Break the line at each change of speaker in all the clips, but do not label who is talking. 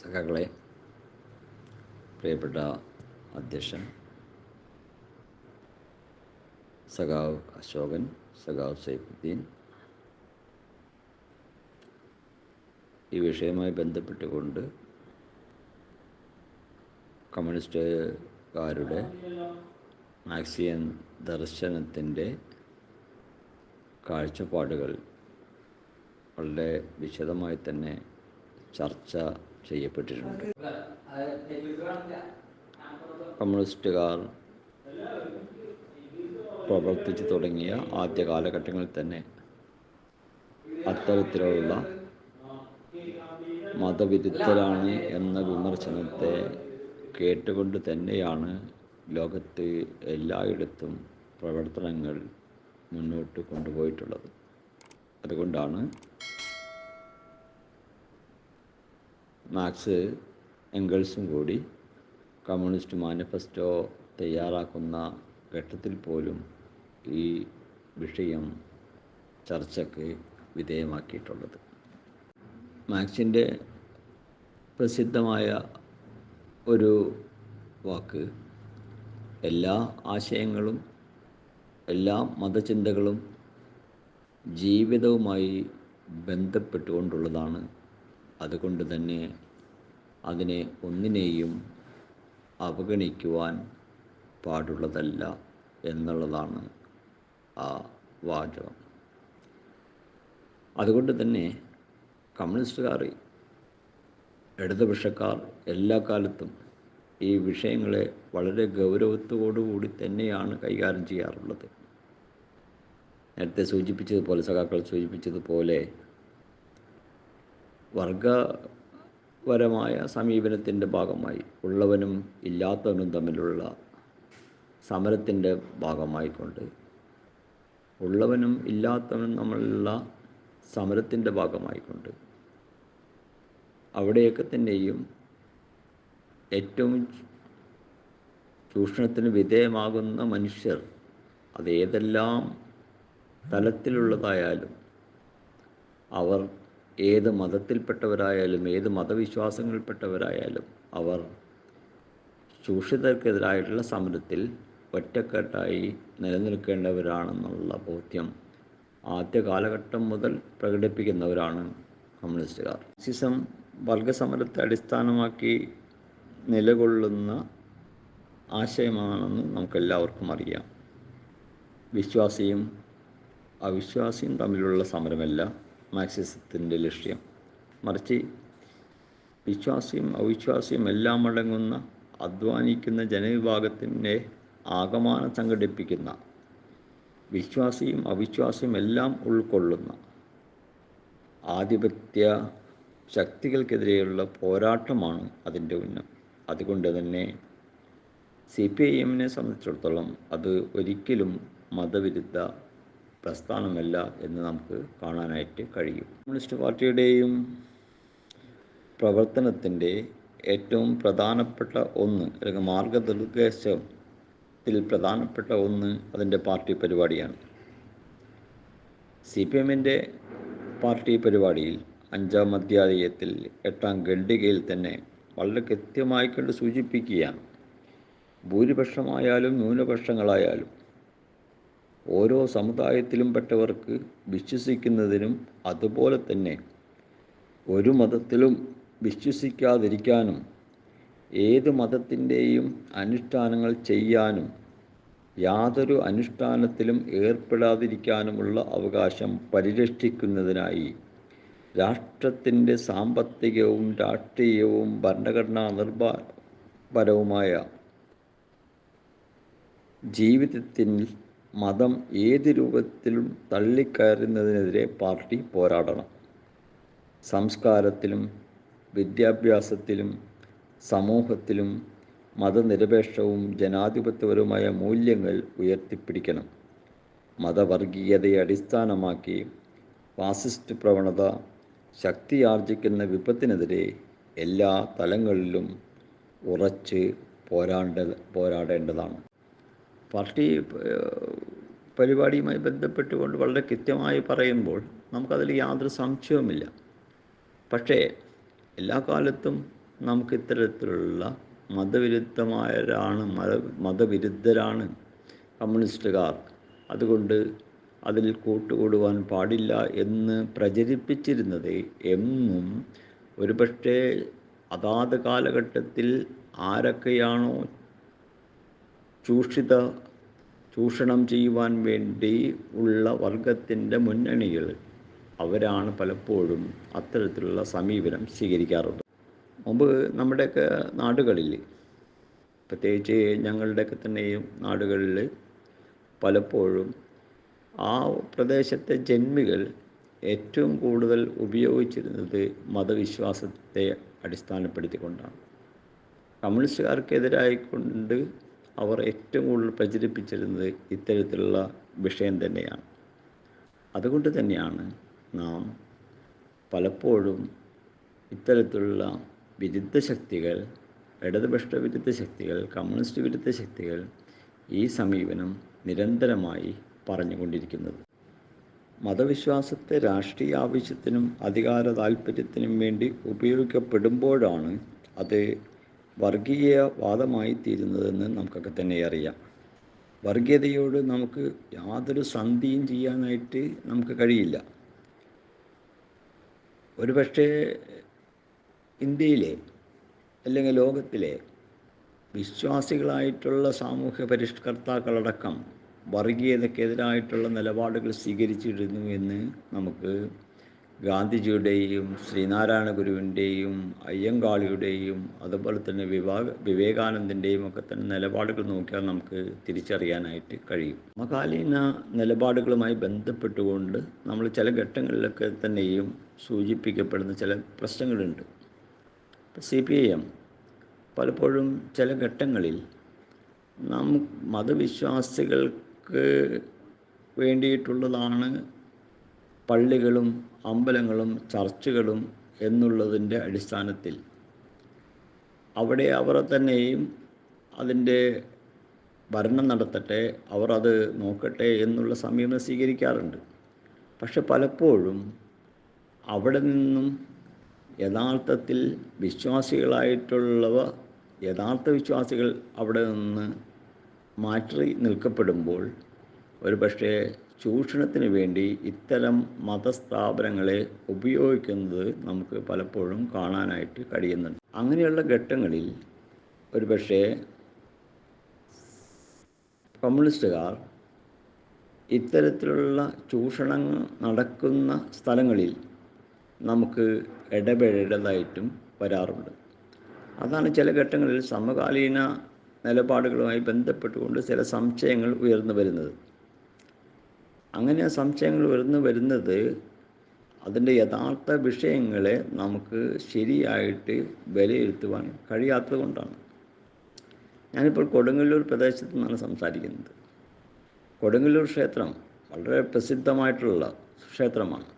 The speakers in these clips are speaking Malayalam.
സഖാക്കളെ പ്രിയപ്പെട്ട അധ്യക്ഷൻ സഖാവ് അശോകൻ സഖാവ് സൈഫുദ്ദീൻ. ഈ വിഷയവുമായി ബന്ധപ്പെട്ടുകൊണ്ട് കമ്മ്യൂണിസ്റ്റുകാരുടെ മാക്സിയൻ ദർശനത്തിന്റെ കാഴ്ചപ്പാടുകൾ വളരെ വിശദമായി തന്നെ ചർച്ച ചെയ്യപ്പെട്ടിട്ടുണ്ട്. കമ്മ്യൂണിസ്റ്റുകാർ പ്രവർത്തിച്ചു തുടങ്ങിയ ആദ്യ കാലഘട്ടങ്ങളിൽ തന്നെ അത്തരത്തിലുള്ള മതവിരുദ്ധരാണ് എന്ന വിമർശനത്തെ കേട്ടുകൊണ്ട് തന്നെയാണ് ലോകത്ത് എല്ലായിടത്തും പ്രവർത്തനങ്ങൾ മുന്നോട്ട് കൊണ്ടുപോയിട്ടുള്ളത്. അതുകൊണ്ടാണ് മാർക്സ് എംഗൾസും കൂടി കമ്മ്യൂണിസ്റ്റ് മാനിഫെസ്റ്റോ തയ്യാറാക്കുന്ന ഘട്ടത്തിൽ പോലും ഈ വിഷയം ചർച്ചയ്ക്ക് വിധേയമാക്കിയിട്ടുള്ളത്. മാക്സിന്റെ പ്രസിദ്ധമായ ഒരു വാക്ക് എല്ലാ ആശയങ്ങളും എല്ലാ മതചിന്തകളും ജീവിതവുമായി ബന്ധപ്പെട്ടുകൊണ്ടുള്ളതാണ് അതുകൊണ്ട് തന്നെ അതിനെ ഒന്നിനെയും അവഗണിക്കുവാൻ പാടുള്ളതല്ല എന്നുള്ളതാണ് ആ വാചകം. അതുകൊണ്ട് തന്നെ കമ്മ്യൂണിസ്റ്റുകാർ ഇടതുപക്ഷക്കാർ എല്ലാ കാലത്തും ഈ വിഷയങ്ങളെ വളരെ ഗൗരവത്തോടുകൂടി തന്നെയാണ് കൈകാര്യം ചെയ്യാറുള്ളത്. നേരത്തെ സൂചിപ്പിച്ചതുപോലെ സഖാക്കൾ സൂചിപ്പിച്ചതുപോലെ വർഗപരമായ സമീപനത്തിന്റെ ഭാഗമായി ഉള്ളവനും ഇല്ലാത്തവനും തമ്മിലുള്ള സമരത്തിന്റെ ഭാഗമായിക്കൊണ്ട് ഉള്ളവനും ഇല്ലാത്തവനും തമ്മിലുള്ള സമരത്തിന്റെ ഭാഗമായിക്കൊണ്ട് അവിടെയൊക്കെ തന്നെയും ഏറ്റവും ചൂഷണത്തിന് വിധേയമാകുന്ന മനുഷ്യർ അതേതെല്ലാം തലത്തിലുള്ളതായാലും അവർ ഏത് മതത്തിൽപ്പെട്ടവരായാലും ഏത് മതവിശ്വാസങ്ങളിൽപ്പെട്ടവരായാലും അവർ ചൂഷിതർക്കെതിരായിട്ടുള്ള സമരത്തിൽ ഒറ്റക്കെട്ടായി നിലനിൽക്കേണ്ടവരാണെന്നുള്ള ബോധ്യം ആദ്യ കാലഘട്ടം മുതൽ പ്രകടിപ്പിക്കുന്നവരാണ് കമ്മ്യൂണിസ്റ്റുകാർ. സിസം വർഗസമരത്തെ അടിസ്ഥാനമാക്കി നിലകൊള്ളുന്ന ആശയമാണെന്ന് നമുക്കെല്ലാവർക്കും അറിയാം. വിശ്വാസിയും അവിശ്വാസിയും തമ്മിലുള്ള സമരമല്ല മാർക്സിസത്തിന്റെ ലക്ഷ്യം. മറിച്ച് വിശ്വാസിയും അവിശ്വാസിയും എല്ലാം അടങ്ങുന്ന അധ്വാനിക്കുന്ന ജനവിഭാഗത്തിന്റെ ആകമാനം സംഘടിപ്പിക്കുന്ന വിശ്വാസിയും അവിശ്വാസിയും എല്ലാം ഉൾക്കൊള്ളുന്ന ആധിപത്യ ശക്തികൾക്കെതിരെയുള്ള പോരാട്ടമാണ് അതിന്റെ ഉന്നം. അതുകൊണ്ട് തന്നെ സി പി ഐ എമ്മിനെ സംബന്ധിച്ചിടത്തോളം അത് ഒരിക്കലും മതവിരുദ്ധ പ്രസ്ഥാനമല്ല എന്ന് നമുക്ക് കാണാനായിട്ട് കഴിയും. കമ്മ്യൂണിസ്റ്റ് പാർട്ടിയുടെയും പ്രവർത്തനത്തിന്റെ ഏറ്റവും പ്രധാനപ്പെട്ട ഒന്ന് അല്ലെങ്കിൽ മാർഗനിർദ്ദേശത്തിൽ പ്രധാനപ്പെട്ട ഒന്ന് അതിന്റെ പാർട്ടി പരിപാടിയാണ്. സി പി എമ്മിന്റെ പാർട്ടി പരിപാടിയിൽ അഞ്ചാം അധ്യായത്തിൽ എട്ടാം ഖണ്ഡികയിൽ തന്നെ വളരെ കൃത്യമായി കണ്ട് സൂചിപ്പിക്കുകയാണ്. ഭൂരിപക്ഷമായാലും ന്യൂനപക്ഷങ്ങളായാലും ഓരോ സമുദായത്തിലും പെട്ടവർക്ക് വിശ്വസിക്കുന്നതിനും അതുപോലെ തന്നെ ഒരു മതത്തിലും വിശ്വസിക്കാതിരിക്കാനും ഏത് മതത്തിന്റെയും അനുഷ്ഠാനങ്ങൾ ചെയ്യാനും യാതൊരു അനുഷ്ഠാനത്തിലും ഏർപ്പെടാതിരിക്കാനുമുള്ള അവകാശം പരിരക്ഷിക്കുന്നതിനായി രാഷ്ട്രത്തിന്റെ സാമ്പത്തികവും രാഷ്ട്രീയവും ഭരണഘടനാ നിർഭരവുമായ ജീവിതത്തിൽ മതം ഏത് രൂപത്തിലും തള്ളിക്കയറുന്നതിനെതിരെ പാർട്ടി പോരാടണം. സംസ്കാരത്തിലും വിദ്യാഭ്യാസത്തിലും സമൂഹത്തിലും മതനിരപേക്ഷവും ജനാധിപത്യപരവുമായ മൂല്യങ്ങൾ ഉയർത്തിപ്പിടിക്കണം. മതവർഗീയതയെ അടിസ്ഥാനമാക്കി ഫാസിസ്റ്റ് പ്രവണത ശക്തിയാർജിക്കുന്ന വിപത്തിനെതിരെ എല്ലാ തലങ്ങളിലും ഉറച്ച് പോരാണ്ട പോരാടേണ്ടതാണ്. പാർട്ടി പരിപാടിയുമായി ബന്ധപ്പെട്ടുകൊണ്ട് വളരെ കൃത്യമായി പറയുമ്പോൾ നമുക്കതിൽ യാതൊരു സംശയവുമില്ല. പക്ഷേ എല്ലാ കാലത്തും നമുക്ക് ഇത്തരത്തിലുള്ള മതവിരുദ്ധമായരാണ് മത മതവിരുദ്ധരാണ് കമ്മ്യൂണിസ്റ്റുകാർ. അതുകൊണ്ട് അതിൽ കൂട്ടുകൂടുവാൻ പാടില്ല എന്ന് പ്രചരിപ്പിച്ചിരുന്നത് എന്നും ഒരുപക്ഷേ അതാത് കാലഘട്ടത്തിൽ ആരൊക്കെയാണോ ചൂഷിത ചൂഷണം ചെയ്യുവാൻ വേണ്ടി ഉള്ള വർഗത്തിന്റെ മുന്നണികൾ അവരാണ് പലപ്പോഴും അത്തരത്തിലുള്ള സമീപനം സ്വീകരിക്കാറുള്ളത് മുമ്പ് നമ്മുടെയൊക്കെ നാടുകളിൽ പ്രത്യേകിച്ച് ഞങ്ങളുടെയൊക്കെ തന്നെയും നാടുകളിൽ പലപ്പോഴും ആ പ്രദേശത്തെ ജന്മികൾ ഏറ്റവും കൂടുതൽ ഉപയോഗിച്ചിരുന്നത് മതവിശ്വാസത്തെ അടിസ്ഥാനപ്പെടുത്തിക്കൊണ്ടാണ്. കമ്മ്യൂണിസ്റ്റുകാർക്കെതിരായിക്കൊണ്ട് അവർ ഏറ്റവും കൂടുതൽ പ്രചരിപ്പിച്ചിരുന്നത് ഇത്തരത്തിലുള്ള വിഷയം തന്നെയാണ്. അതുകൊണ്ട് തന്നെയാണ് നാം പലപ്പോഴും ഇത്തരത്തിലുള്ള വിരുദ്ധ ശക്തികൾ ഇടതുപക്ഷ വിരുദ്ധ ശക്തികൾ കമ്മ്യൂണിസ്റ്റ് വിരുദ്ധ ശക്തികൾ ഈ സമീപനം നിരന്തരമായി പറഞ്ഞുകൊണ്ടിരിക്കുന്നത്. മതവിശ്വാസത്തെ രാഷ്ട്രീയ ആവശ്യത്തിനും അധികാര താല്പര്യത്തിനും വേണ്ടി ഉപയോഗിക്കപ്പെടുമ്പോഴാണ് അത് വർഗീയവാദമായി തീരുന്നതെന്ന് നമുക്കൊക്കെ തന്നെ അറിയാം. വർഗീയതയോട് നമുക്ക് യാതൊരു സന്ധിയും ചെയ്യാനായിട്ട് നമുക്ക് കഴിയില്ല. ഒരുപക്ഷെ ഇന്ത്യയിലെ അല്ലെങ്കിൽ ലോകത്തിലെ വിശ്വാസികളായിട്ടുള്ള സാമൂഹ്യ പരിഷ്കർത്താക്കളടക്കം വർഗീയതയ്ക്കെതിരായിട്ടുള്ള നിലപാടുകൾ സ്വീകരിച്ചിരുന്നു എന്ന് നമുക്ക് ഗാന്ധിജിയുടെയും ശ്രീനാരായണ ഗുരുവിന്റെയും അയ്യങ്കാളിയുടെയും അതുപോലെ തന്നെ വിവാഹ വിവേകാനന്ദന്റെയും ഒക്കെ തന്നെ നിലപാടുകൾ നോക്കിയാൽ നമുക്ക് തിരിച്ചറിയാനായിട്ട് കഴിയും. സമകാലീന നിലപാടുകളുമായി ബന്ധപ്പെട്ടുകൊണ്ട് നമ്മൾ ചില ഘട്ടങ്ങളിലൊക്കെ തന്നെയും സൂചിപ്പിക്കപ്പെടുന്ന ചില പ്രശ്നങ്ങളുണ്ട്. സി പി ഐ എം പലപ്പോഴും ചില ഘട്ടങ്ങളിൽ നാം മതവിശ്വാസികൾക്ക് വേണ്ടിയിട്ടുള്ളതാണ് പള്ളികളും അമ്പലങ്ങളും ചർച്ചുകളും എന്നുള്ളതിന്റെ അടിസ്ഥാനത്തിൽ. അവിടെ അവർ തന്നെയും അതിന്റെ ഭരണം നടത്തട്ടെ അവർ അത് നോക്കട്ടെ എന്നുള്ള സമീപനം സ്വീകരിക്കാറുണ്ട്. പക്ഷെ പലപ്പോഴും അവിടെ നിന്നും യഥാർത്ഥത്തിൽ വിശ്വാസികളായിട്ടുള്ളവ യഥാർത്ഥ വിശ്വാസികൾ അവിടെ നിന്ന് മാറ്റി നിൽക്കപ്പെടുമ്പോൾ ഒരു പക്ഷേ ചൂഷണത്തിന് വേണ്ടി ഇത്തരം മതസ്ഥാപനങ്ങളെ ഉപയോഗിക്കുന്നത് നമുക്ക് പലപ്പോഴും കാണാനായിട്ട് കഴിയുന്നുണ്ട്. അങ്ങനെയുള്ള ഘട്ടങ്ങളിൽ ഒരുപക്ഷെ കമ്മ്യൂണിസ്റ്റുകാർ ഇത്തരത്തിലുള്ള ചൂഷണം നടക്കുന്ന സ്ഥലങ്ങളിൽ നമുക്ക് ഇടപെടേണ്ടതായിട്ടും വരാറുണ്ട്. അതാണ് ചില ഘട്ടങ്ങളിൽ സമകാലീന നിലപാടുകളുമായി ബന്ധപ്പെട്ടുകൊണ്ട് ചില സംശയങ്ങൾ ഉയർന്നു വരുന്നത്. അങ്ങനെ സംശയങ്ങൾ വരുന്ന വരുന്നത് അതിന്റെ യഥാർത്ഥ വിഷയങ്ങളെ നമുക്ക് ശരിയായിട്ട് വിലയിരുത്തുവാൻ കഴിയാത്തത് കൊണ്ടാണ്. ഞാനിപ്പോൾ കൊടുങ്ങല്ലൂർ പ്രദേശത്തു നിന്നാണ് സംസാരിക്കുന്നത്. കൊടുങ്ങല്ലൂർ ക്ഷേത്രം വളരെ പ്രസിദ്ധമായിട്ടുള്ള ക്ഷേത്രമാണ്.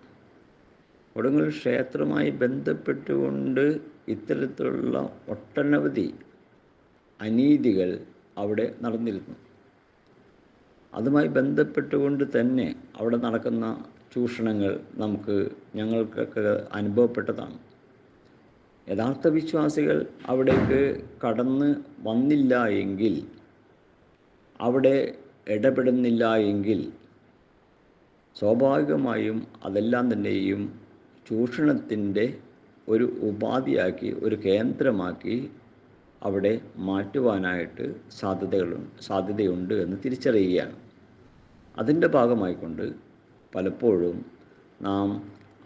കൊടുങ്ങല്ലൂർ ക്ഷേത്രമായി ബന്ധപ്പെട്ടുകൊണ്ട് ഇത്തരത്തിലുള്ള ഒട്ടനവധി അനീതികൾ അവിടെ നടന്നിരുന്നു. അതുമായി ബന്ധപ്പെട്ടുകൊണ്ട് തന്നെ അവിടെ നടക്കുന്ന ചൂഷണങ്ങൾ നമുക്ക് ഞങ്ങൾക്കൊക്കെ അനുഭവപ്പെട്ടതാണ്. യഥാർത്ഥ വിശ്വാസികൾ അവിടേക്ക് കടന്ന് വന്നില്ല എങ്കിൽ അവിടെ ഇടപെടുന്നില്ല എങ്കിൽ സ്വാഭാവികമായും അതെല്ലാം തന്നെയും ചൂഷണത്തിന്റെ ഒരു ഉപാധിയാക്കി ഒരു കേന്ദ്രമാക്കി അവിടെ മാറ്റുവാനായിട്ട് സാധ്യതകളുണ്ട് സാധ്യതയുണ്ട് എന്ന് തിരിച്ചറിയുകയാണ്. അതിന്റെ ഭാഗമായിക്കൊണ്ട് പലപ്പോഴും നാം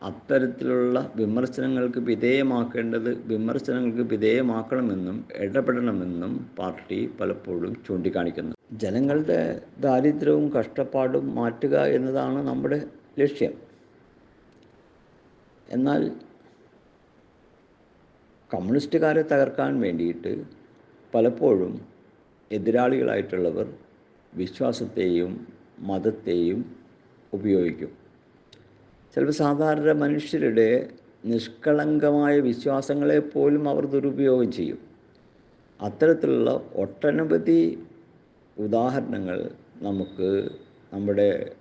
അത്തരത്തിലുള്ള വിമർശനങ്ങൾക്ക് വിധേയമാക്കേണ്ടത് വിമർശനങ്ങൾക്ക് വിധേയമാക്കണമെന്നും ഇടപെടണമെന്നും പാർട്ടി പലപ്പോഴും ചൂണ്ടിക്കാണിക്കുന്നു. ജനങ്ങളുടെ ദാരിദ്ര്യവും കഷ്ടപ്പാടും മാറ്റുക എന്നതാണ് നമ്മുടെ ലക്ഷ്യം. എന്നാൽ കമ്മ്യൂണിസ്റ്റുകാരെ തകർക്കാൻ വേണ്ടിയിട്ട് പലപ്പോഴും എതിരാളികളായിട്ടുള്ളവർ വിശ്വാസത്തെയും മതത്തെയും ഉപയോഗിക്കും. ചിലപ്പോൾ സാധാരണ മനുഷ്യരുടെ നിഷ്കളങ്കമായ വിശ്വാസങ്ങളെ പോലും അവർ ദുരുപയോഗം ചെയ്യും. അത്തരത്തിലുള്ള ഒട്ടനവധി ഉദാഹരണങ്ങൾ നമുക്ക് നമ്മുടെ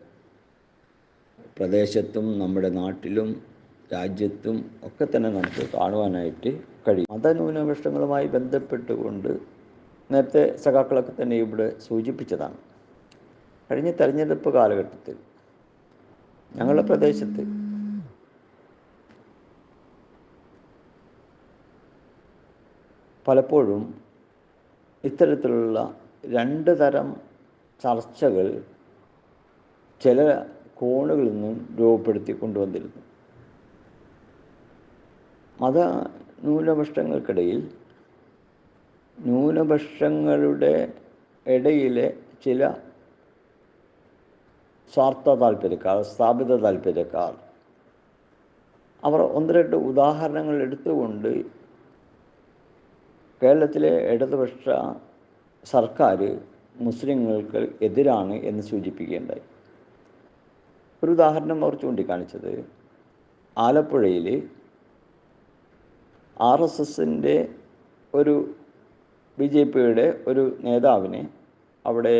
പ്രദേശത്തും നമ്മുടെ നാട്ടിലും രാജ്യത്തും ഒക്കെ തന്നെ നമുക്ക് കാണുവാനായിട്ട് കഴിയും. മതന്യൂനപക്ഷങ്ങളുമായി ബന്ധപ്പെട്ടുകൊണ്ട് നേരത്തെ സഖാക്കളൊക്കെ തന്നെ ഇവിടെ സൂചിപ്പിച്ചതാണ്. കഴിഞ്ഞ തെരഞ്ഞെടുപ്പ് കാലഘട്ടത്തിൽ ഞങ്ങളുടെ പ്രദേശത്ത് പലപ്പോഴും ഇത്തരത്തിലുള്ള രണ്ട് തരം ചർച്ചകൾ ചില കോണുകളിൽ നിന്നും രൂപപ്പെടുത്തി കൊണ്ടുവന്നിരുന്നു മത ന്യൂനപക്ഷങ്ങൾക്കിടയിൽ ന്യൂനപക്ഷങ്ങളുടെ ഇടയിലെ ചില സ്വാർത്ഥ താല്പര്യക്കാർ സ്ഥാപിത താല്പര്യക്കാർ. അവർ ഒന്ന് രണ്ട് ഉദാഹരണങ്ങൾ എടുത്തുകൊണ്ട് കേരളത്തിലെ ഇടതുപക്ഷ സർക്കാർ മുസ്ലിങ്ങൾക്ക് എതിരാണ് എന്ന് സൂചിപ്പിക്കുകയുണ്ടായി. ഒരു ഉദാഹരണം അവർ ചൂണ്ടിക്കാണിച്ചത് ആലപ്പുഴയിൽ ആർ എസ് എസിന്റെ ഒരു ബി ജെ പിയുടെ ഒരു നേതാവിനെ അവിടെ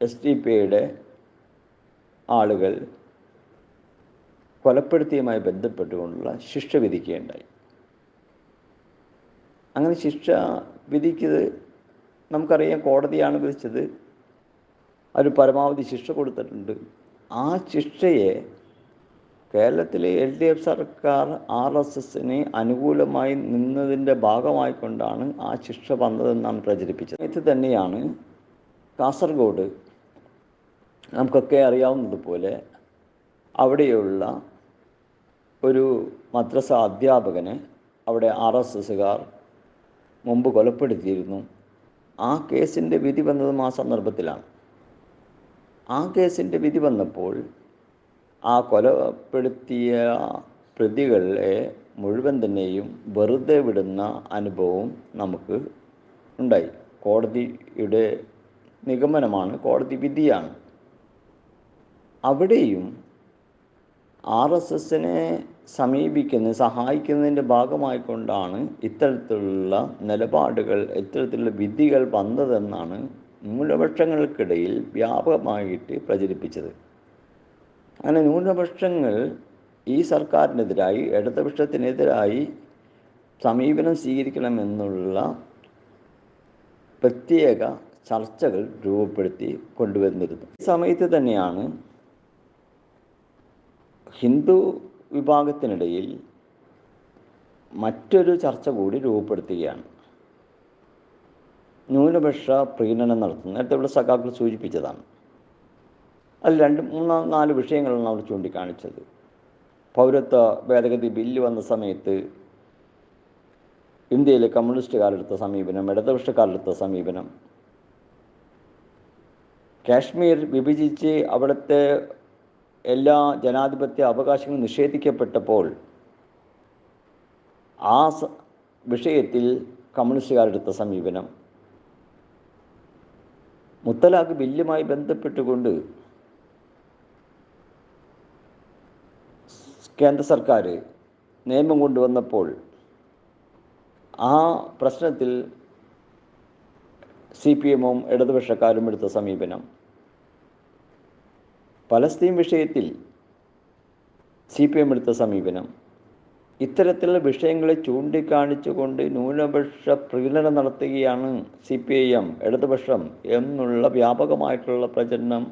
എസ് ഡി പി ഐയുടെ ആളുകൾ കൊലപ്പെടുത്തിയുമായി ബന്ധപ്പെട്ടുകൊണ്ടുള്ള ശിക്ഷ വിധിക്കുകയുണ്ടായി. അങ്ങനെ ശിക്ഷ വിധിക്കത് നമുക്കറിയാം കോടതിയാണ് വിധിച്ചത്. അവർ പരമാവധി ശിക്ഷ കൊടുത്തിട്ടുണ്ട്. ആ ശിക്ഷയെ കേരളത്തിലെ എൽ ഡി എഫ് സർക്കാർ ആർ എസ് എസിന് അനുകൂലമായി നിന്നതിന്റെ ഭാഗമായിക്കൊണ്ടാണ് ആ ശിക്ഷ വന്നതെന്നാണ് പ്രചരിപ്പിച്ചത്. ഇത് തന്നെയാണ് കാസർഗോഡ് നമുക്കൊക്കെ അറിയാവുന്നതുപോലെ അവിടെയുള്ള ഒരു മദ്രസ അധ്യാപകനെ അവിടെ ആർ എസ് എസുകാർ മുമ്പ് കൊലപ്പെടുത്തിയിരുന്നു. ആ കേസിന്റെ വിധി വന്നതും ആ സന്ദർഭത്തിലാണ്. ആ കേസിന്റെ വിധി വന്നപ്പോൾ ആ കൊലപ്പെടുത്തിയ പ്രതികളെ മുഴുവൻ തന്നെയും വെറുതെ വിടുന്ന അനുഭവം നമുക്ക് ഉണ്ടായി. കോടതിയുടെ നിഗമനമാണ് കോടതി വിധിയാണ്. അവിടെയും ആർ എസ് എസിനെ സമീപിക്കുന്ന സഹായിക്കുന്നതിന്റെ ഭാഗമായിക്കൊണ്ടാണ് ഇത്തരത്തിലുള്ള നിലപാടുകൾ ഇത്തരത്തിലുള്ള വിധികൾ വന്നതെന്നാണ് ന്യൂനപക്ഷങ്ങൾക്കിടയിൽ വ്യാപകമായിട്ട് പ്രചരിപ്പിച്ചത്. അങ്ങനെ ന്യൂനപക്ഷങ്ങൾ ഈ സർക്കാരിനെതിരായി ഇടതുപക്ഷത്തിനെതിരായി സമീപനം സ്വീകരിക്കണമെന്നുള്ള പ്രത്യേക ചർച്ചകൾ രൂപപ്പെടുത്തി കൊണ്ടുവന്നിരുന്നു ഈ സമയത്ത് തന്നെയാണ് ഹിന്ദു വിഭാഗത്തിനിടയിൽ മറ്റൊരു ചർച്ച കൂടി രൂപപ്പെടുത്തുകയാണ്. ന്യൂനപക്ഷ പ്രീണനം നടത്തുന്നത് നേരത്തെ ഇവിടെ സഖാക്കൾ സൂചിപ്പിച്ചതാണ്. അതിൽ രണ്ട് മൂന്ന് നാല് വിഷയങ്ങളാണ് അവർ ചൂണ്ടിക്കാണിച്ചത്. പൗരത്വ ഭേദഗതി ബില്ല് വന്ന സമയത്ത് ഇന്ത്യയിലെ കമ്മ്യൂണിസ്റ്റുകാരെടുത്ത സമീപനം ഇടതുപക്ഷക്കാരെടുത്ത സമീപനം കാശ്മീർ വിഭജിച്ച് അവിടുത്തെ എല്ലാ ജനാധിപത്യ അവകാശങ്ങളും നിഷേധിക്കപ്പെട്ടപ്പോൾ ആ വിഷയത്തിൽ കമ്മ്യൂണിസ്റ്റുകാരെടുത്ത സമീപനം. മുത്തലാഖ് ബില്ലുമായി ബന്ധപ്പെട്ടുകൊണ്ട് കേന്ദ്ര സർക്കാർ നിയമം കൊണ്ടുവന്നപ്പോൾ ആ പ്രശ്നത്തിൽ സി പി എമ്മും ഇടതുപക്ഷക്കാരും എടുത്ത സമീപനം. പലസ്തീൻ വിഷയത്തിൽ സി പി എം എടുത്ത സമീപനം. ഇത്തരത്തിലുള്ള വിഷയങ്ങളെ ചൂണ്ടിക്കാണിച്ചുകൊണ്ട് ന്യൂനപക്ഷ പ്രീണനം നടത്തുകയാണ് സി പി ഐ എം ഇടതുപക്ഷം എന്നുള്ള വ്യാപകമായിട്ടുള്ള പ്രചരണം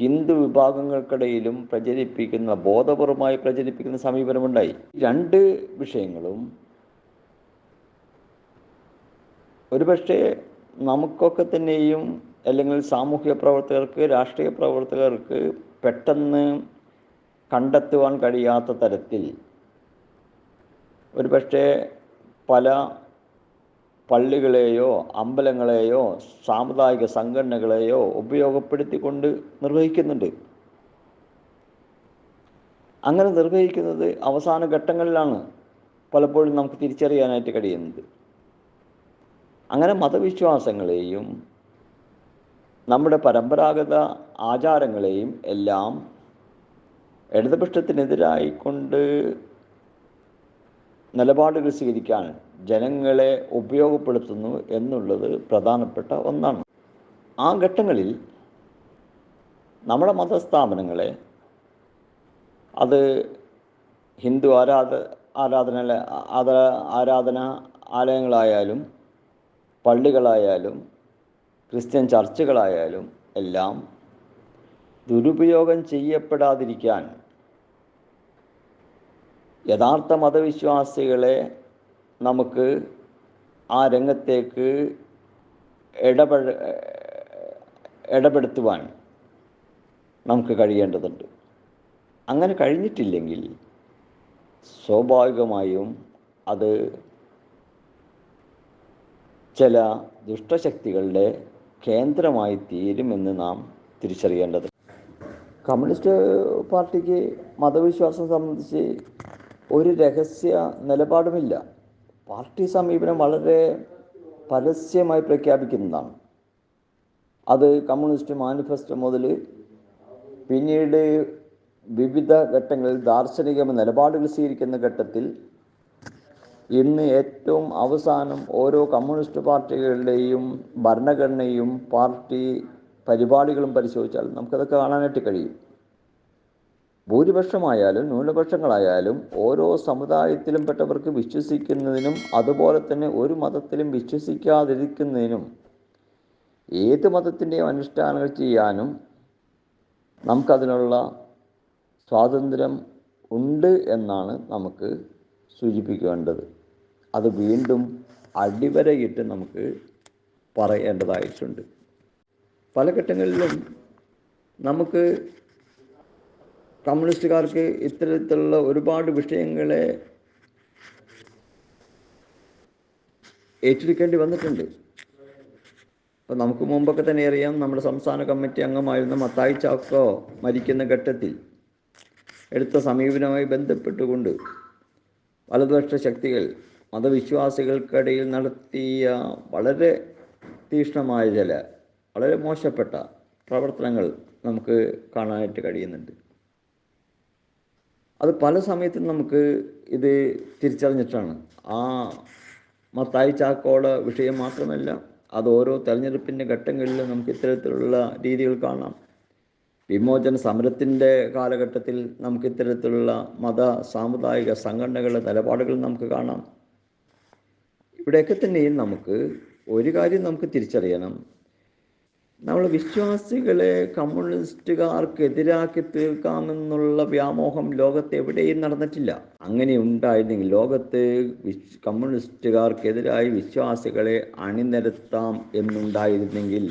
ഹിന്ദു വിഭാഗങ്ങൾക്കിടയിലും പ്രചരിപ്പിക്കുന്ന ബോധപൂർവമായി പ്രചരിപ്പിക്കുന്ന സമീപനമുണ്ടായി. രണ്ട് വിഷയങ്ങളും ഒരുപക്ഷെ നമുക്കൊക്കെ തന്നെയും അല്ലെങ്കിൽ സാമൂഹ്യ പ്രവർത്തകർക്ക് രാഷ്ട്രീയ പ്രവർത്തകർക്ക് പെട്ടെന്ന് കണ്ടെത്തുവാൻ കഴിയാത്ത തരത്തിൽ ഒരുപക്ഷെ പല പള്ളികളെയോ അമ്പലങ്ങളെയോ സാമുദായിക സംഘടനകളെയോ ഉപയോഗപ്പെടുത്തിക്കൊണ്ട് നിർവഹിക്കുന്നുണ്ട്. അങ്ങനെ നിർവഹിക്കുന്നത് അവസാന ഘട്ടങ്ങളിലാണ് പലപ്പോഴും നമുക്ക് തിരിച്ചറിയാനായിട്ട് കഴിയുന്നത്. അങ്ങനെ മതവിശ്വാസങ്ങളെയും നമ്മുടെ പരമ്പരാഗത ആചാരങ്ങളെയും എല്ലാം ഇടതുപക്ഷത്തിനെതിരായിക്കൊണ്ട് നിലപാടുകൾ സ്വീകരിക്കാൻ ജനങ്ങളെ ഉപയോഗപ്പെടുത്തുന്നു എന്നുള്ളത് പ്രധാനപ്പെട്ട ഒന്നാണ്. ആ ഘട്ടങ്ങളിൽ നമ്മുടെ മതസ്ഥാപനങ്ങളെ അത് ഹിന്ദു ആരാധ ആരാധന ആരാധന ആലയങ്ങളായാലും പള്ളികളായാലും ക്രിസ്ത്യൻ ചർച്ചുകളായാലും എല്ലാം ദുരുപയോഗം ചെയ്യപ്പെടാതിരിക്കാൻ യഥാർത്ഥ മതവിശ്വാസികളെ നമുക്ക് ആ രംഗത്തേക്ക് ഇടപെട ഇടപെടുത്തുവാൻ നമുക്ക് കഴിയേണ്ടതുണ്ട്. അങ്ങനെ കഴിഞ്ഞിട്ടില്ലെങ്കിൽ സ്വാഭാവികമായും അത് ചില ദുഷ്ടശക്തികളുടെ കേന്ദ്രമായി തീരുമെന്ന് നാം തിരിച്ചറിയേണ്ടത്. കമ്മ്യൂണിസ്റ്റ് പാർട്ടിക്ക് മതവിശ്വാസം സംബന്ധിച്ച് ഒരു രഹസ്യ നിലപാടുമില്ല. പാർട്ടി സമീപനം വളരെ പരസ്യമായി പ്രഖ്യാപിക്കുന്നതാണ്. അത് കമ്മ്യൂണിസ്റ്റ് മാനിഫെസ്റ്റോ മുതൽ പിന്നീട് വിവിധ ഘട്ടങ്ങളിൽ ദാർശനിക നിലപാടുകൾ സ്വീകരിക്കുന്ന ഘട്ടത്തിൽ ഇന്ന് ഏറ്റവും അവസാനം ഓരോ കമ്മ്യൂണിസ്റ്റ് പാർട്ടികളുടെയും ഭരണഘടനയും പാർട്ടി പരിപാടികളും പരിശോധിച്ചാൽ നമുക്കതൊക്കെ കാണാനായിട്ട് കഴിയും. ഭൂരിപക്ഷമായാലും ന്യൂനപക്ഷങ്ങളായാലും ഓരോ സമുദായത്തിലും പെട്ടവർക്ക് വിശ്വസിക്കുന്നതിനും അതുപോലെ തന്നെ ഒരു മതത്തിലും വിശ്വസിക്കാതിരിക്കുന്നതിനും ഏത് മതത്തിന്റെയും അനുഷ്ഠാനങ്ങൾ ചെയ്യാനും നമുക്കതിനുള്ള സ്വാതന്ത്ര്യം ഉണ്ട് എന്നാണ് നമുക്ക് സൂചിപ്പിക്കേണ്ടത്. അത് വീണ്ടും അടിവരയിട്ട് നമുക്ക് പറയേണ്ടതായിട്ടുണ്ട്. പല ഘട്ടങ്ങളിലും നമുക്ക് കമ്മ്യൂണിസ്റ്റുകാർക്ക് ഇത്തരത്തിലുള്ള ഒരുപാട് വിഷയങ്ങളെ ഏറ്റെടുക്കേണ്ടി വന്നിട്ടുണ്ട്. അപ്പോൾ നമുക്ക് മുമ്പൊക്കെ തന്നെ അറിയാം നമ്മുടെ സംസ്ഥാന കമ്മിറ്റി അംഗമായിരുന്ന മത്തായി ചാക്കോ മരിക്കുന്ന ഘട്ടത്തിൽ എടുത്ത സമീപനവുമായി ബന്ധപ്പെട്ടുകൊണ്ട് വലതുപക്ഷ ശക്തികൾ മതവിശ്വാസികൾക്കിടയിൽ നടത്തിയ വളരെ തീക്ഷ്ണമായ ചില വളരെ മോശപ്പെട്ട പ്രവർത്തനങ്ങൾ നമുക്ക് കാണാനായിട്ട് കഴിയുന്നുണ്ട്. അത് പല സമയത്തും നമുക്ക് ഇത് തിരിച്ചറിഞ്ഞിട്ടാണ്. ആ മത്തായി ചാക്കോള വിഷയം മാത്രമല്ല അത് ഓരോ തെരഞ്ഞെടുപ്പിന്റെ ഘട്ടങ്ങളിലും നമുക്ക് ഇത്തരത്തിലുള്ള രീതികൾ കാണാം. വിമോചന സമരത്തിന്റെ കാലഘട്ടത്തിൽ നമുക്ക് ഇത്തരത്തിലുള്ള മത സാമുദായിക സംഘടനകളുടെ നിലപാടുകൾ നമുക്ക് കാണാം. ഇവിടെയൊക്കെ തന്നെയും നമുക്ക് ഒരു കാര്യം നമുക്ക് തിരിച്ചറിയണം. നമ്മൾ വിശ്വാസികളെ കമ്മ്യൂണിസ്റ്റുകാർക്കെതിരാക്കി തീർക്കാമെന്നുള്ള വ്യാമോഹം ലോകത്ത് എവിടെയും നടന്നിട്ടില്ല. അങ്ങനെ ഉണ്ടായിരുന്നെങ്കിൽ ലോകത്ത് കമ്മ്യൂണിസ്റ്റുകാർക്കെതിരായി വിശ്വാസികളെ അണിനിരത്താം എന്നുണ്ടായിരുന്നെങ്കിൽ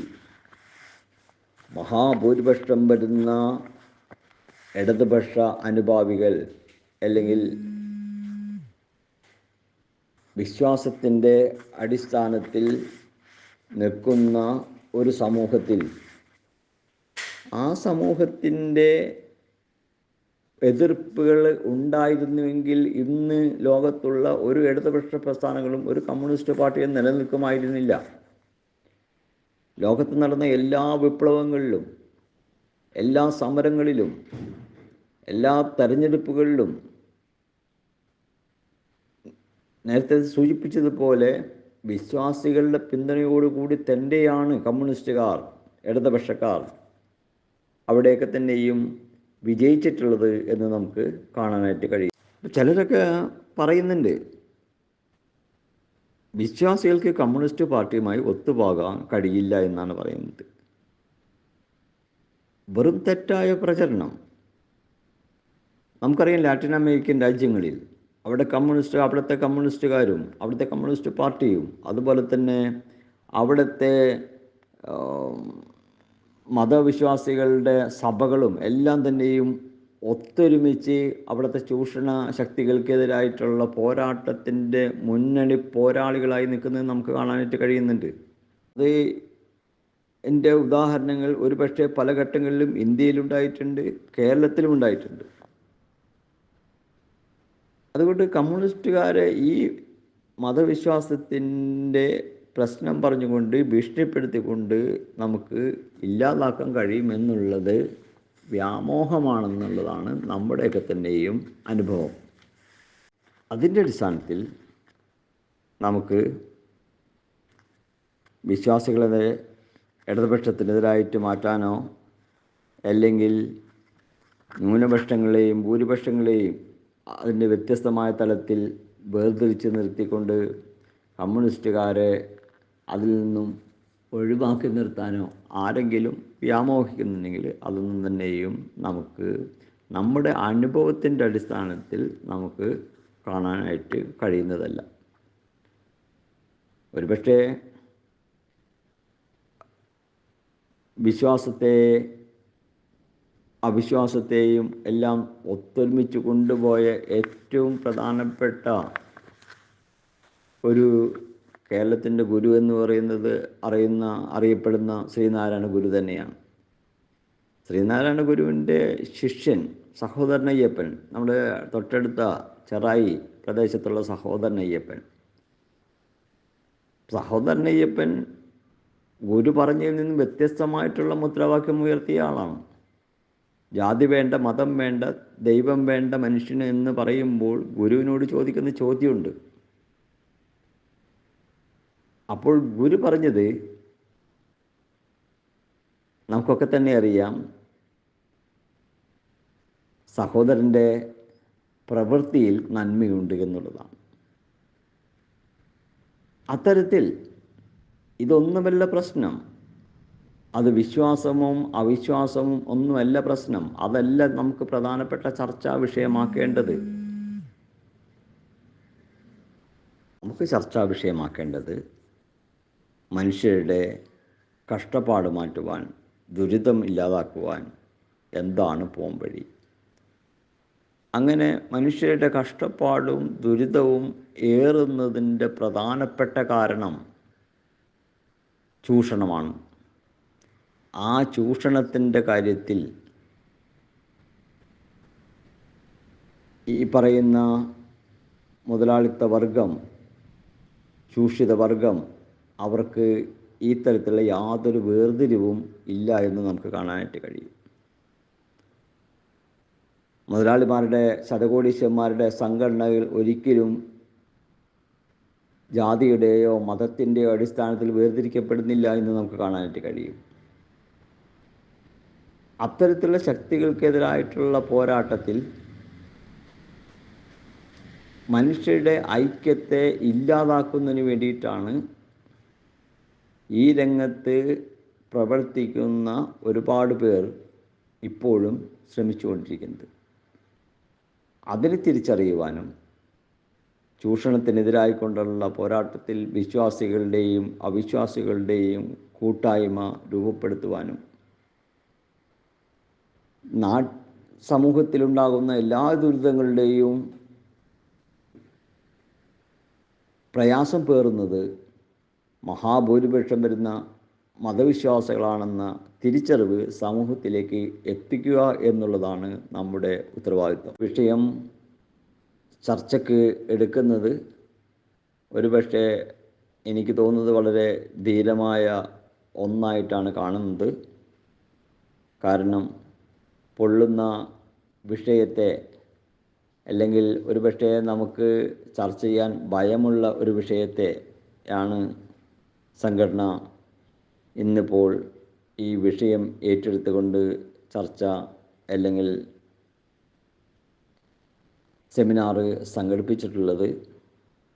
മഹാഭൂരിപക്ഷം വരുന്ന ഇടതുപക്ഷ അനുഭാവികൾ അല്ലെങ്കിൽ വിശ്വാസത്തിന്റെ അടിസ്ഥാനത്തിൽ നിൽക്കുന്ന ഒരു സമൂഹത്തിൽ. ആ സമൂഹത്തിന്റെ എതിർപ്പുകൾ ഉണ്ടായിരുന്നുവെങ്കിൽ ഇന്ന് ലോകത്തുള്ള ഒരു ഇടതുപക്ഷ പ്രസ്ഥാനങ്ങളും ഒരു കമ്മ്യൂണിസ്റ്റ് പാർട്ടിയും നിലനിൽക്കുമായിരുന്നില്ല. ലോകത്ത് നടന്ന എല്ലാ വിപ്ലവങ്ങളിലും എല്ലാ സമരങ്ങളിലും എല്ലാ തെരഞ്ഞെടുപ്പുകളിലും നേരത്തെ സൂചിപ്പിച്ചതുപോലെ വിശ്വാസികളുടെ പിന്തുണയോടുകൂടി തന്നെയാണ് കമ്മ്യൂണിസ്റ്റുകാർ ഇടതുപക്ഷക്കാർ അവിടെയൊക്കെ തന്നെയും വിജയിച്ചിട്ടുള്ളത് എന്ന് നമുക്ക് കാണാനായിട്ട് കഴിയും. ചിലരൊക്കെ പറയുന്നുണ്ട് വിശ്വാസികൾക്ക് കമ്മ്യൂണിസ്റ്റ് പാർട്ടിയുമായി ഒത്തുപോകാൻ കഴിയില്ല എന്നാണ് പറയുന്നത്. വെറും തെറ്റായ പ്രചരണം. നമുക്കറിയാം ലാറ്റിൻ അമേരിക്കൻ രാജ്യങ്ങളിൽ അവിടെ കമ്മ്യൂണിസ്റ്റ് അവിടുത്തെ കമ്മ്യൂണിസ്റ്റുകാരും അവിടുത്തെ കമ്മ്യൂണിസ്റ്റ് പാർട്ടിയും അതുപോലെ തന്നെ അവിടുത്തെ മതവിശ്വാസികളുടെ സഭകളും എല്ലാം തന്നെയും ഒത്തൊരുമിച്ച് അവിടുത്തെ ചൂഷണ ശക്തികൾക്കെതിരായിട്ടുള്ള പോരാട്ടത്തിന്റെ മുന്നണി പോരാളികളായി നിൽക്കുന്നത് നമുക്ക് കാണാനായിട്ട് കഴിയുന്നുണ്ട്. അത് എന്റെ ഉദാഹരണങ്ങൾ ഒരുപക്ഷെ പല ഘട്ടങ്ങളിലും ഇന്ത്യയിലുണ്ടായിട്ടുണ്ട് കേരളത്തിലും ഉണ്ടായിട്ടുണ്ട്. അതുകൊണ്ട് കമ്മ്യൂണിസ്റ്റുകാരെ ഈ മതവിശ്വാസത്തിന്റെ പ്രശ്നം പറഞ്ഞുകൊണ്ട് ഭീഷണിപ്പെടുത്തിക്കൊണ്ട് നമുക്ക് ഇല്ലാതാക്കാൻ കഴിയുമെന്നുള്ളത് വ്യാമോഹമാണെന്നുള്ളതാണ് നമ്മുടെയൊക്കെ തന്നെയും അനുഭവം. അതിന്റെ അടിസ്ഥാനത്തിൽ നമുക്ക് വിശ്വാസികളെ ഇടതുപക്ഷത്തിനെതിരായിട്ട് മാറ്റാനോ അല്ലെങ്കിൽ ന്യൂനപക്ഷങ്ങളെയും ഭൂരിപക്ഷങ്ങളെയും അതിന്റെ വ്യത്യസ്തമായ തലത്തിൽ വേർതിരിച്ച് നിർത്തിക്കൊണ്ട് കമ്മ്യൂണിസ്റ്റുകാരെ അതിൽ നിന്നും ഒഴിവാക്കി നിർത്താനോ ആരെങ്കിലും വ്യാമോഹിക്കുന്നുണ്ടെങ്കിൽ അതൊന്നും തന്നെയും നമുക്ക് നമ്മുടെ അനുഭവത്തിന്റെ അടിസ്ഥാനത്തിൽ നമുക്ക് കാണാനായിട്ട് കഴിയുന്നതല്ല. ഒരുപക്ഷേ വിശ്വാസത്തെ അവിശ്വാസത്തെയും എല്ലാം ഒത്തൊരുമിച്ച് കൊണ്ടുപോയ ഏറ്റവും പ്രധാനപ്പെട്ട ഒരു കേരളത്തിന്റെ ഗുരു എന്ന് പറയുന്നത് അറിയുന്ന അറിയപ്പെടുന്ന ശ്രീനാരായണ ഗുരു തന്നെയാണ്. ശ്രീനാരായണ ഗുരുവിന്റെ ശിഷ്യൻ സഹോദരൻ അയ്യപ്പൻ നമ്മുടെ തൊട്ടടുത്ത ചെറായി പ്രദേശത്തുള്ള സഹോദരൻ അയ്യപ്പൻ സഹോദരൻ അയ്യപ്പൻ ഗുരു പറഞ്ഞതിൽ നിന്നും വ്യത്യസ്തമായിട്ടുള്ള മുദ്രാവാക്യം ഉയർത്തിയ ആളാണ്. ജാതി വേണ്ട മതം വേണ്ട ദൈവം വേണ്ട മനുഷ്യന് എന്ന് പറയുമ്പോൾ ഗുരുവിനോട് ചോദിക്കുന്ന ചോദ്യമുണ്ട്. അപ്പോൾ ഗുരു പറഞ്ഞത് നമുക്കൊക്കെ തന്നെ അറിയാം സഹോദരന്റെ പ്രവൃത്തിയിൽ നന്മയുണ്ട് എന്നുള്ളതാണ്. അത്തരത്തിൽ ഇതൊന്നുമല്ല പ്രശ്നം. അത് വിശ്വാസവും അവിശ്വാസവും ഒന്നുമല്ല പ്രശ്നം. അതല്ല നമുക്ക് പ്രധാനപ്പെട്ട ചർച്ചാ വിഷയമാക്കേണ്ടത്. നമുക്ക് ചർച്ചാ വിഷയമാക്കേണ്ടത് മനുഷ്യരുടെ കഷ്ടപ്പാട് മാറ്റുവാൻ ദുരിതം ഇല്ലാതാക്കുവാൻ എന്താണ് പോംവഴി അങ്ങനെ മനുഷ്യരുടെ കഷ്ടപ്പാടും ദുരിതവും ഏറുന്നതിന്റെ പ്രധാനപ്പെട്ട കാരണം ചൂഷണമാണ്. ആ ചൂഷണത്തിന്റെ കാര്യത്തിൽ ഈ പറയുന്ന മുതലാളിത്ത വർഗം ചൂഷിത വർഗം അവർക്ക് ഈ തരത്തിലുള്ള യാതൊരു വേർതിരിവും ഇല്ല എന്ന് നമുക്ക് കാണാനായിട്ട് കഴിയും. മുതലാളിമാരുടെ ശതകോടീശ്വന്മാരുടെ സംഘടനകൾ ഒരിക്കലും ജാതിയുടെയോ മതത്തിന്റെയോ അടിസ്ഥാനത്തിൽ വേർതിരിക്കപ്പെടുന്നില്ല എന്ന് നമുക്ക് കാണാനായിട്ട് കഴിയും. അത്തരത്തിലുള്ള ശക്തികൾക്കെതിരായിട്ടുള്ള പോരാട്ടത്തിൽ മനുഷ്യരുടെ ഐക്യത്തെ ഇല്ലാതാക്കുന്നതിന് വേണ്ടിയിട്ടാണ് ഈ രംഗത്ത് പ്രവർത്തിക്കുന്ന ഒരുപാട് പേർ ഇപ്പോഴും ശ്രമിച്ചുകൊണ്ടിരിക്കുന്നത്. അതിനെ തിരിച്ചറിയുവാനും ചൂഷണത്തിനെതിരായിക്കൊണ്ടുള്ള പോരാട്ടത്തിൽ വിശ്വാസികളുടെയും അവിശ്വാസികളുടെയും കൂട്ടായ്മ രൂപപ്പെടുത്തുവാനും നാ സമൂഹത്തിലുണ്ടാകുന്ന എല്ലാ ദുരിതങ്ങളുടെയും പ്രയാസം പേറുന്നത് മഹാഭൂരിപക്ഷം വരുന്ന മതവിശ്വാസികളാണെന്ന തിരിച്ചറിവ് സമൂഹത്തിലേക്ക് എത്തിക്കുക എന്നുള്ളതാണ് നമ്മുടെ ഉത്തരവാദിത്വം. വിഷയം ചർച്ചയ്ക്ക് എടുക്കുന്നത് ഒരുപക്ഷെ എനിക്ക് തോന്നുന്നത് വളരെ ധീരമായ ഒന്നായിട്ടാണ് കാണുന്നത്. കാരണം പൊള്ളുന്ന വിഷയത്തെ അല്ലെങ്കിൽ ഒരുപക്ഷെ നമുക്ക് ചർച്ച ചെയ്യാൻ ഭയമുള്ള ഒരു വിഷയത്തെ ആണ് സംഘടന ഇന്നിപ്പോൾ ഈ വിഷയം ഏറ്റെടുത്തുകൊണ്ട് ചർച്ച അല്ലെങ്കിൽ സെമിനാറ് സംഘടിപ്പിച്ചിട്ടുള്ളത്.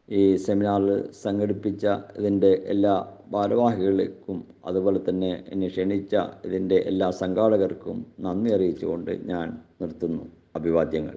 ഈ സെമിനാർ സംഘടിപ്പിച്ച ഇതിന്റെ എല്ലാ ഭാരവാഹികൾക്കും അതുപോലെ തന്നെ എന്നെ ക്ഷണിച്ച ഇതിന്റെ എല്ലാ സംഘാടകർക്കും നന്ദി അറിയിച്ചുകൊണ്ട് ഞാൻ നിർത്തുന്നു. അഭിവാദ്യങ്ങൾ.